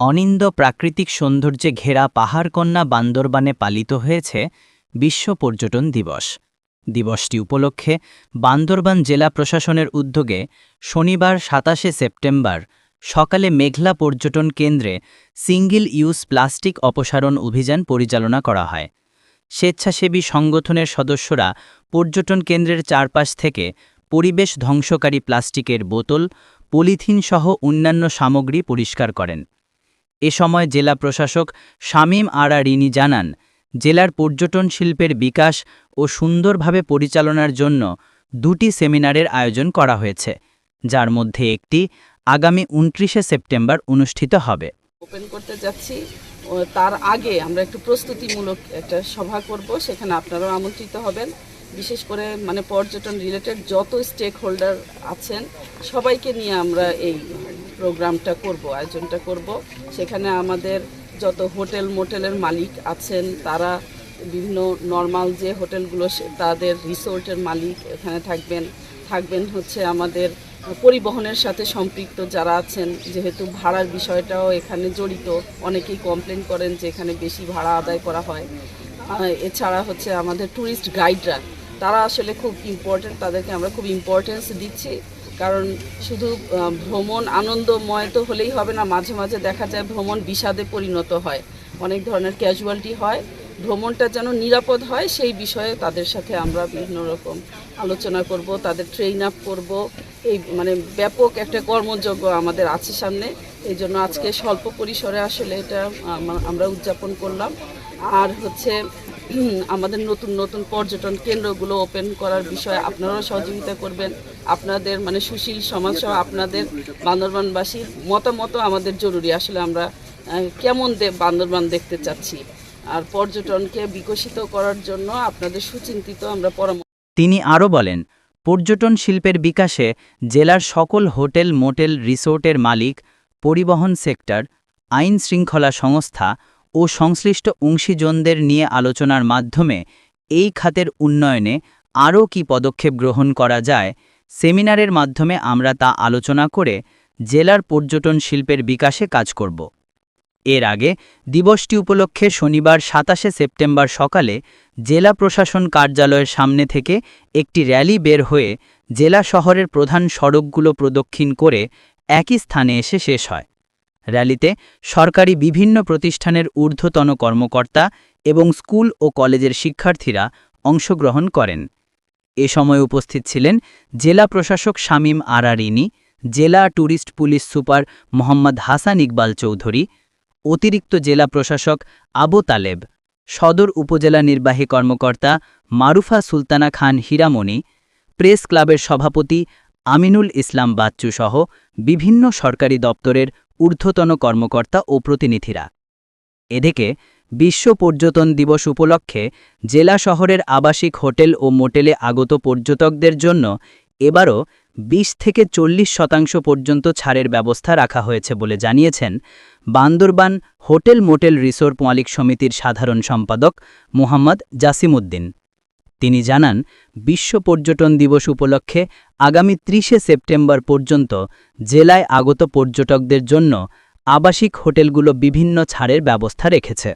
অনিন্দ প্রাকৃতিক সৌন্দর্যে ঘেরা পাহাড়কন্যা বান্দরবানে পালিত হয়েছে বিশ্ব পর্যটন দিবস। দিবসটি উপলক্ষে বান্দরবান জেলা প্রশাসনের উদ্যোগে শনিবার সাতাশে সেপ্টেম্বর সকালে মেঘলা পর্যটন কেন্দ্রে সিঙ্গল ইউজ প্লাস্টিক অপসারণ অভিযান পরিচালনা করা হয়। স্বেচ্ছাসেবী সংগঠনের সদস্যরা পর্যটন কেন্দ্রের চারপাশ থেকে পরিবেশ ধ্বংসকারী প্লাস্টিকের বোতল, পলিথিন সহ অন্যান্য সামগ্রী পরিষ্কার করেন। এ সময় জেলা প্রশাসক শামীম আরা রিনি জানান, জেলার পর্যটন শিল্পের বিকাশ ও সুন্দরভাবে পরিচালনার জন্য দুটি সেমিনারের আয়োজন করা হয়েছে, যার মধ্যে একটি আগামী উনত্রিশে সেপ্টেম্বর অনুষ্ঠিত হবে। ওপেন করতে যাচ্ছি। তার আগে আমরা একটু প্রস্তুতিমূলক একটা সভা করব, সেখানে আপনারাও আমন্ত্রিত হবেন। বিশেষ করে মানে পর্যটন রিলেটেড যত স্টেক হোল্ডার আছেন, সবাইকে নিয়ে আমরা এই প্রোগ্রামটা করব, আয়োজনটা করব। সেখানে আমাদের যত হোটেল মোটেলের মালিক আছেন, তারা বিভিন্ন নর্মাল যে হোটেলগুলো তাদের রিসোর্টের মালিক এখানে থাকবেন। থাকবেন হচ্ছে আমাদের পরিবহনের সাথে সম্পৃক্ত যারা আছেন, যেহেতু ভাড়ার বিষয়টাও এখানে জড়িত, অনেকেই কমপ্লেন করেন যে এখানে বেশি ভাড়া আদায় করা হয়। এছাড়া হচ্ছে আমাদের ট্যুরিস্ট গাইডরা তারা আসলে খুব ইম্পর্টেন্ট তাদেরকে আমরা খুব ইম্পর্টেন্স দিচ্ছি। কারণ শুধু ভ্রমণ আনন্দময় তো হলেই হবে না, মাঝে মাঝে দেখা যায় ভ্রমণ বিষাদে পরিণত হয়। অনেক ধরনের ক্যাজুয়ালিটি হয়। ভ্রমণটা যেন নিরাপদ হয়, সেই বিষয়ে তাদের সাথে আমরা বিভিন্ন রকম আলোচনা করব, তাদের ট্রেন আপ করব। এই মানে ব্যাপক একটা কর্মযজ্ঞ আমাদের আছে সামনে। এই জন্য আজকে স্বল্প পরিসরে আসলে এটা আমরা উদযাপন করলাম। আর হচ্ছে আমাদের নতুন নতুন পর্যটন কেন্দ্রগুলো ওপেন করার বিষয়ে আপনারাও সহযোগিতা করবেন। আপনাদের মানে সুশীল সমাজ সহ আপনাদের বান্দরবানবাসীর মতামত আমাদের জরুরি। আসলে আমরা কেমন বান্দরবান দেখতে চাচ্ছি? আর পর্যটনকে বিকশিত করার জন্য আপনাদের সুচিন্তিত আমরা পরামর্শ তিনি আরও বলেন, পর্যটন শিল্পের বিকাশে জেলার সকল হোটেল, মোটেল, রিসোর্টের মালিক, পরিবহন সেক্টর, আইন শৃঙ্খলা সংস্থা ও সংশ্লিষ্ট অংশীজনদের নিয়ে আলোচনার মাধ্যমে এই খাতের উন্নয়নে আরও কি পদক্ষেপ গ্রহণ করা যায় সেমিনারের মাধ্যমে আমরা তা আলোচনা করে জেলার পর্যটন শিল্পের বিকাশে কাজ করব। এর আগে দিবসটি উপলক্ষে শনিবার সাতাশে সেপ্টেম্বর সকালে জেলা প্রশাসন কার্যালয়ের সামনে থেকে একটি র্যালি বের হয়ে জেলা শহরের প্রধান সড়কগুলো প্রদক্ষিণ করে একই স্থানে এসে শেষ হয়। র্যালিতে সরকারি বিভিন্ন প্রতিষ্ঠানের ঊর্ধ্বতন কর্মকর্তা এবং স্কুল ও কলেজের শিক্ষার্থীরা অংশগ্রহণ করেন। এ সময় উপস্থিত ছিলেন জেলা প্রশাসক শামীম আরারিনি, জেলা tourist police super Mohammad Hasan Iqbal Chowdhury, অতিরিক্ত জেলা প্রশাসক আবু তালেব, সদর উপজেলা নির্বাহী কর্মকর্তা মারুফা সুলতানা খান হীরামণি, প্রেস ক্লাবের সভাপতি আমিনুল ইসলাম বাচ্চুসহ বিভিন্ন সরকারি দপ্তরের ঊর্ধ্বতন কর্মকর্তা ও প্রতিনিধিরা। এদিকে, বিশ্ব পর্যটন দিবস উপলক্ষে জেলা শহরের আবাসিক হোটেল ও মোটেলে আগত পর্যটকদের জন্য এবারও ২০ থেকে চল্লিশ শতাংশ পর্যন্ত ছাড়ের ব্যবস্থা রাখা হয়েছে বলে জানিয়েছেন বান্দরবান হোটেল মোটেল রিসোর্ট মালিক সমিতির সাধারণ সম্পাদক মোহাম্মদ জাসিমউদ্দিন। তিনি জানান, বিশ্ব পর্যটন দিবস উপলক্ষে আগামী ত্রিশে সেপ্টেম্বর পর্যন্ত জেলায় আগত পর্যটকদের জন্য আবাসিক হোটেলগুলো বিভিন্ন ছাড়ের ব্যবস্থা রেখেছে।